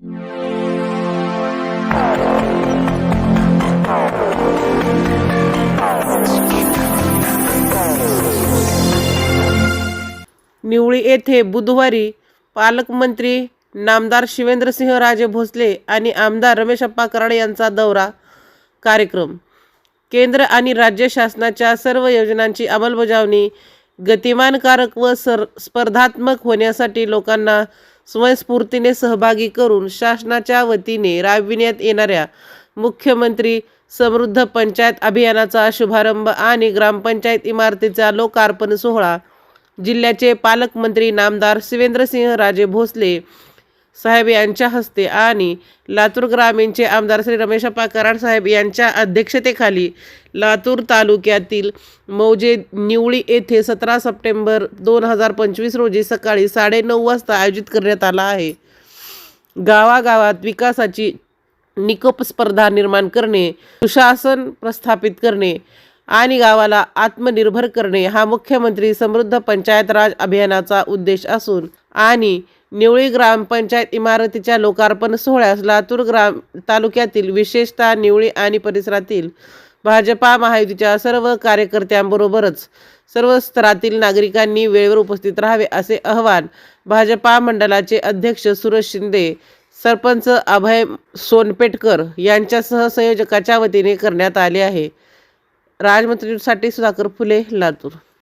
निवळी येथे बुधवारी पालकमंत्री नामदार शिवेंद्रसिंहराजे भोसले आणि आमदार रमेशप्पा कराड यांचा दौरा कार्यक्रम. केंद्र आणि राज्य शासनाच्या सर्व योजनांची अंमलबजावणी गतिमानकारक व सर स्पर्धात्मक होण्यासाठी लोकांना स्वयंस्फूर्तीने सहभागी करून शासनाच्या वतीने राबविण्यात येणाऱ्या मुख्यमंत्री समृद्ध पंचायत अभियानाचा शुभारंभ आणि ग्रामपंचायत इमारतीचा लोकार्पण सोहळा जिल्ह्याचे पालकमंत्री नामदार शिवेंद्रसिंह राजे भोसले साहेब यांच्या हस्ते आणि लातूर ग्रामीणचे आमदार श्री रमेशप्पा कराड साहेब यांच्या अध्यक्षतेखाली लातूर तालुक्यातील मौजे निवळी येथे सतरा सप्टेंबर दोन हजार पंचवीस रोजी सकाळी साडेनऊ वाजता आयोजित करण्यात आला आहे. गावागावात विकासाची निकोप स्पर्धा निर्माण करणे सुशासन प्रस्थापित करणे आणि गावाला आत्मनिर्भर करणे हा मुख्यमंत्री समृद्ध पंचायत राज अभियानाचा उद्देश असून आणि निवळी ग्रामपंचायत इमारतीच्या लोकार्पण सोहळ्यास लातूर ग्राम तालुक्यातील विशेषतः निवळी आणि परिसरातील भाजपा महायुतीच्या सर्व कार्यकर्त्यांबरोबरच सर्व स्तरातील नागरिकांनी वेळेवर उपस्थित राहावे असे आवाहन भाजपा मंडळाचे अध्यक्ष सुरेश शिंदे सरपंच अभय सोनपेटकर यांच्यासह संयोजकाच्या वतीने करण्यात आले आहे. राजमंत्रीसाठी सुधाकर फुले लातूर.